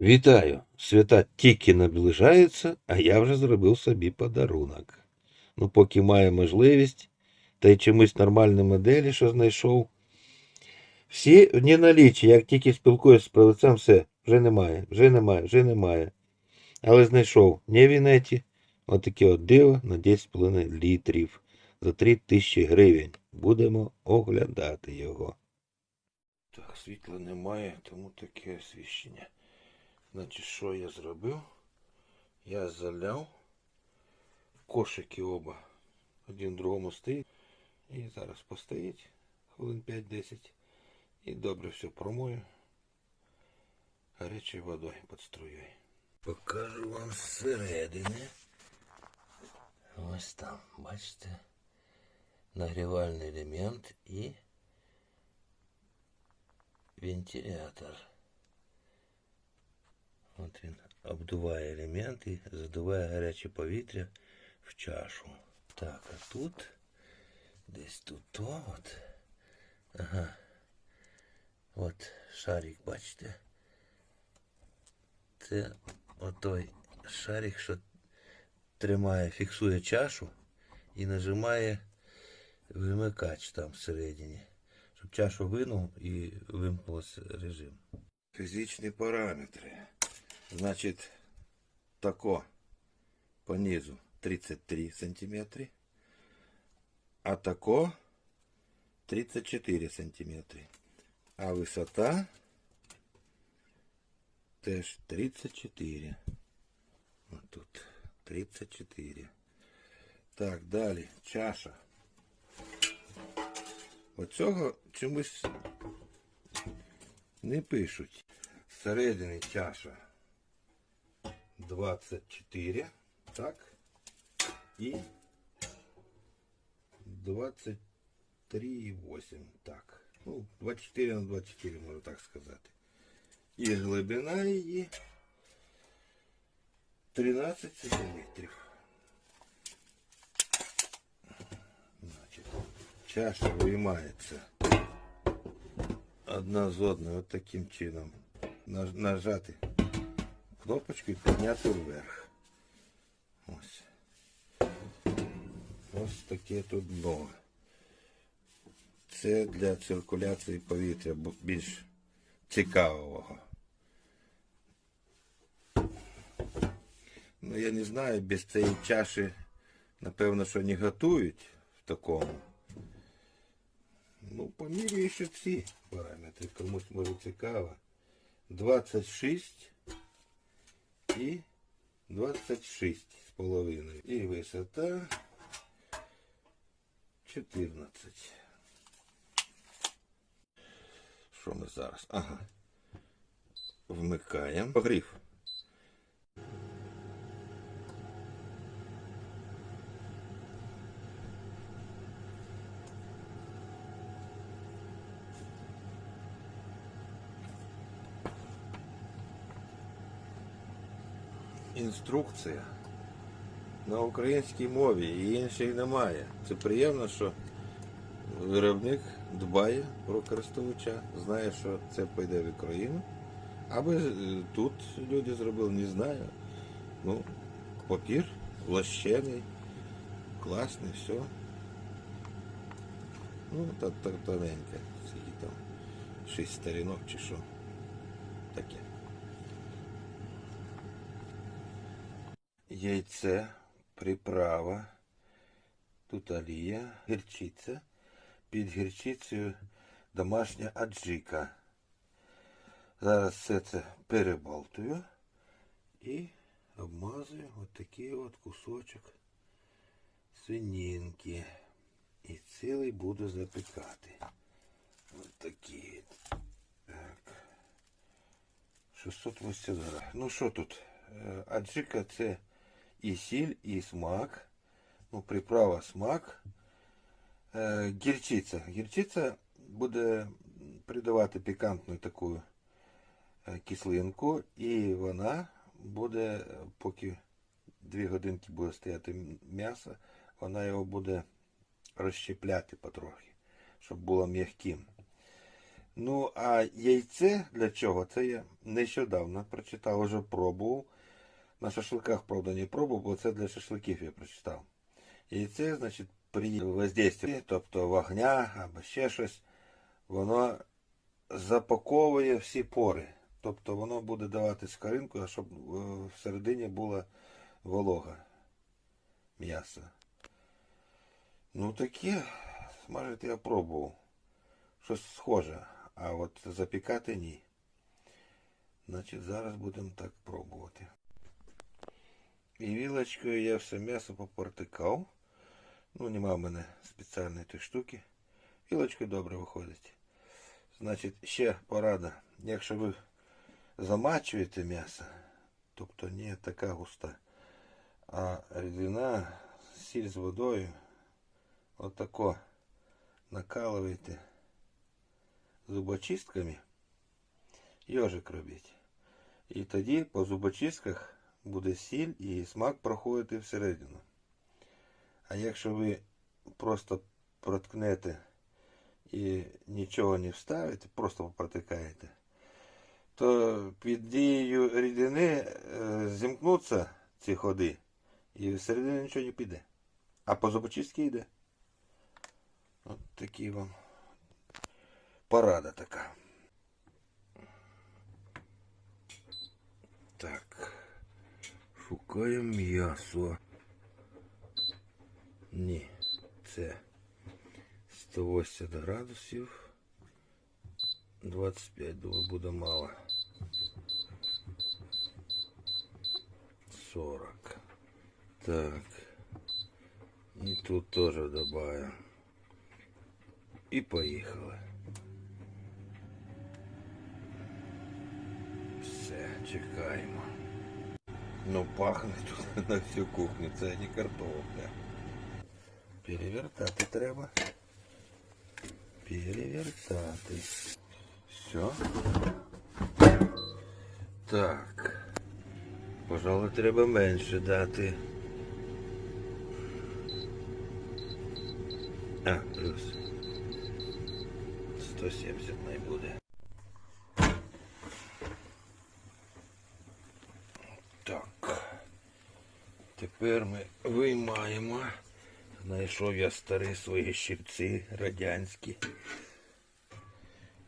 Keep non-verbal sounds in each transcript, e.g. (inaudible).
Вітаю! Свята тільки наближаються, а я вже зробив собі подарунок. Ну, поки маю можливість, та й чомусь нормальні моделі, що знайшов. Всі в налічі, як тільки спілкуюся з продавцем, все, вже немає, вже немає, вже немає. Але знайшов не в інеті, отаке от диво на 10,5 літрів за 3 тисячі гривень. Будемо оглядати його. Так, світла немає, тому таке освіщення. Значить, що я зробив? Я заляв кошики оба. Один другому стоїть. І зараз постоїть хвилин 5-10. І добре все промою. Гарячою водою під струєю. Покажу вам зсередини. Ось там, бачите, нагрівальний елемент і вентилятор. От він обдуває елемент і задуває гаряче повітря в чашу. Так, а тут десь тут то от. Ага. От шарик, бачите? Це отой шарик, що тримає, фіксує чашу і нажимає вимикач там всередині. Щоб чашу винув і вимкнувся режим. Фізичні параметри. Значить, тако по низу 33 сантиметри, а тако 34 сантиметри. А висота теж 34. Ось тут 34. Так, далі чаша. Оцього чомусь не пишуть. Всередині чаша 24, так, і 23,8, так. Ну, 24 на 24, можна так сказати. І глибина її 13 сантиметрів. Значить, чаша виймається одна з одною от таким чином. Наж- Нажати кнопочку і підняти вверх. Ось. Ось таке тут дно. Це для циркуляції повітря більш цікавого. Ну, я не знаю, без цієї чаші, напевно, що не готують в такому. Ну, помірюю ще ці параметри, комусь може цікаво. 26 і 26 з половиною. І висота 14. Що ми зараз? Ага. Вмикаємо. Погрів. Інструкція на українській мові і іншої немає. Це приємно, що виробник дбає про користувача, знає, що це пойде в Україну. Аби е, тут люди зробили, не знаю. Ну, папір лощений, класний, все. Ну, та тоненьке, скільки там, шість сторінок чи що. Таке. Яйце, приправа, тут олія, гірчиця. Під гірчицею домашня аджика. Зараз все це перебалтую і обмазую отакий от кусочок свинінки. І цілий буду запікати. Ось такі. Так. 680 грамів. Ну що тут? Е, Аджика це і сіль, і смак. Ну, приправа смак. Е, Гірчиця. Гірчиця буде придавати пікантну таку е, кислинку, і вона буде, поки 2 годинки буде стояти м'ясо, вона його буде розщепляти потрохи, щоб було м'яким. Ну, а яйце для чого? Це я нещодавно прочитав, вже пробував. На шашликах, правда, не пробував, бо це для шашликів я прочитав. Яйце, значить, при воздействии, тобто вогня або ще щось, воно запаковує всі пори. Тобто воно буде давати скоринку, а щоб е, всередині була волога м'яса. Ну таке, смажити я пробував. Щось схоже, а от запікати ні. Значить, зараз будемо так пробувати. І вілочкою я все м'ясо попортикав. Ну, нема в мене спеціальної тої штуки. Вілочкою добре виходить. Значить, ще порада. Якщо ви замачуєте м'ясо, тобто не така густа, а рідина, сіль з водою, отако накалуєте зубочистками, йожик робіть. І тоді по зубочистках буде сіль і смак проходити всередину. А якщо ви просто проткнете і нічого не вставите, просто протикаєте, то під дією рідини е, зімкнуться ці ходи і всередину нічого не піде. А по зубочистці йде. От такі вам порада така. Так. Шукаємо м'ясо. Ні, це 180 градусів. 25, думаю, буде мало. 40. Так. І тут теж добавим. І поїхали. Все, чекаємо. Ну пахне тут (laughs) на всю кухню, це не картопля. Перевертати треба. Перевертати. Все. Так. Пожалуй, треба менше дати. А, плюс. 170 най Тепер ми виймаємо. Знайшов я старі свої щипці радянські.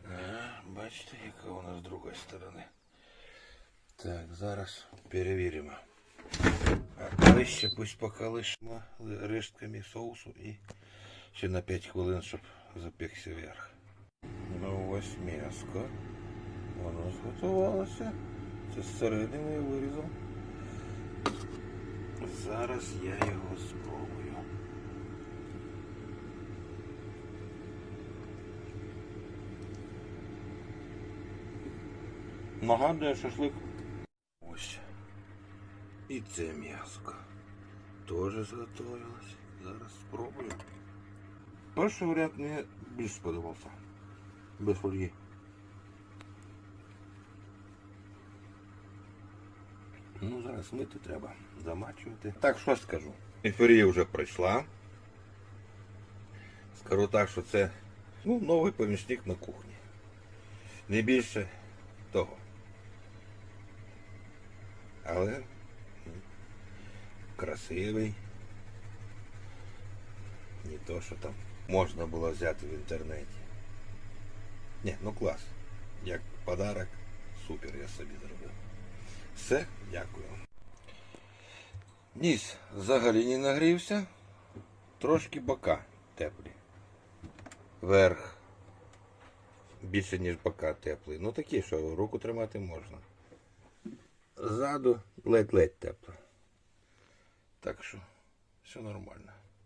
А, бачите, яка вона з другої сторони. Так, зараз перевіримо. А лише пусть поки лишимо рештками соусу і ще на 5 хвилин, щоб запекся вверх. Ну ось м'яско. Воно зготувалося. Це зсередини я вирізав. Зараз я його спробую. Нагадує шашлик. Ось. І це м'яско. Теж зготовилось. Зараз спробую. Перший варіант мені більш сподобався. Без фольги. Ну, зараз мити треба, замачувати. Так, що скажу. Ейфорія вже пройшла. Скажу так, що це ну, новий помічник на кухні. Не більше того. Але красивий. Не то, що там можна було взяти в інтернеті. Ні, ну клас. Як подарок, супер я собі зробив. Все, дякую. Ніс взагалі не нагрівся. Трошки бока теплі. Верх більше, ніж бока теплий. Ну такі, що руку тримати можна. Ззаду ледь-ледь тепло. Так що все нормально.